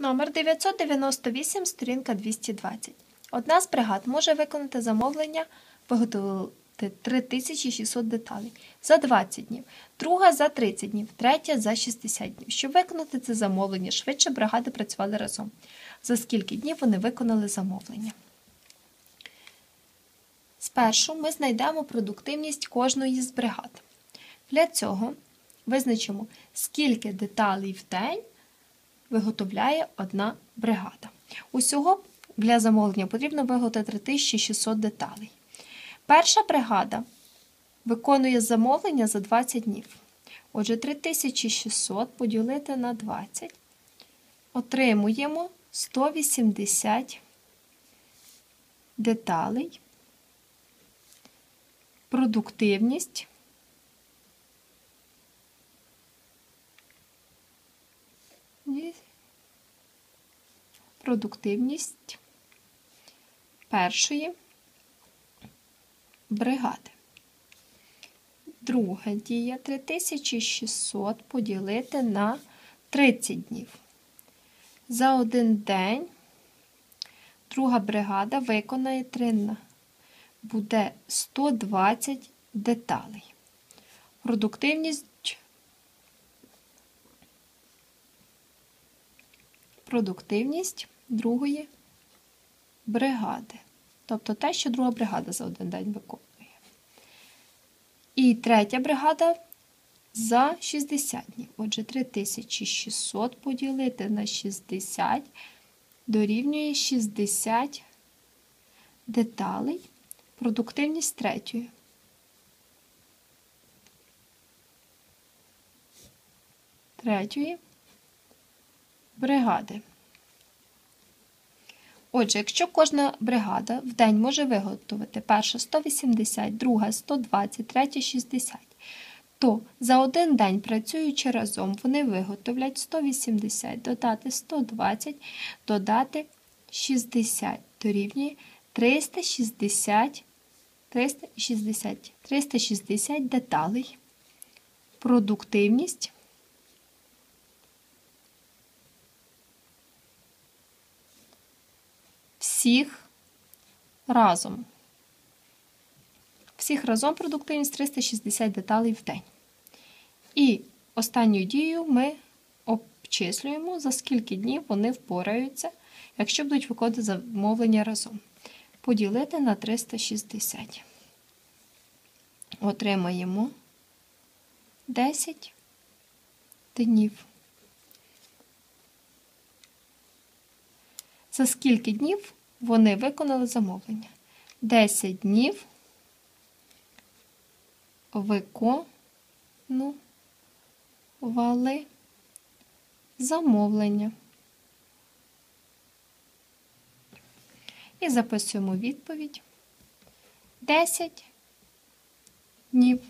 Номер 998, сторінка 220. Одна з бригад може виконати замовлення, виготовити 3600 деталей за 20 днів, друга за 30 днів, третя за 60 днів. Щоб виконати це замовлення, швидше бригади працювали разом. За скільки днів вони виконали замовлення? Спершу ми знайдемо продуктивність кожної з бригад. Для цього визначимо, скільки деталей в день виготовляє одна бригада. Усього для замовлення потрібно виготовити 3600 деталей. Перша бригада виконує замовлення за 20 днів. Отже, 3600 поділити на 20. Отримуємо 180 деталей. Продуктивність продуктивність першої бригади. Друга дія 3600 поділити на 30 днів. За один день друга бригада виконає 3 на буде 120 деталей. Продуктивність продуктивність другої бригади. Тобто те, що друга бригада за один день виконує. І третя бригада за 60 днів. Отже, 3600 поділити на 60 дорівнює 60 деталей. Продуктивність третьої. Третьої бригади. Отже, якщо кожна бригада в день може виготовити перша 180, друга 120, третя 60, то за один день, працюючи разом, вони виготовлять 180, додати 120, додати 60, дорівнює 360, 360, 360 деталей. Продуктивність всіх разом. Всіх разом продуктивність 360 деталей в день. І останню дію ми обчислюємо, за скільки днів вони впораються, якщо будуть виконувати замовлення разом. Поділити на 360. Отримаємо 10 днів. За скільки днів вони виконали замовлення? 10 днів виконували замовлення. І записуємо відповідь 10 днів.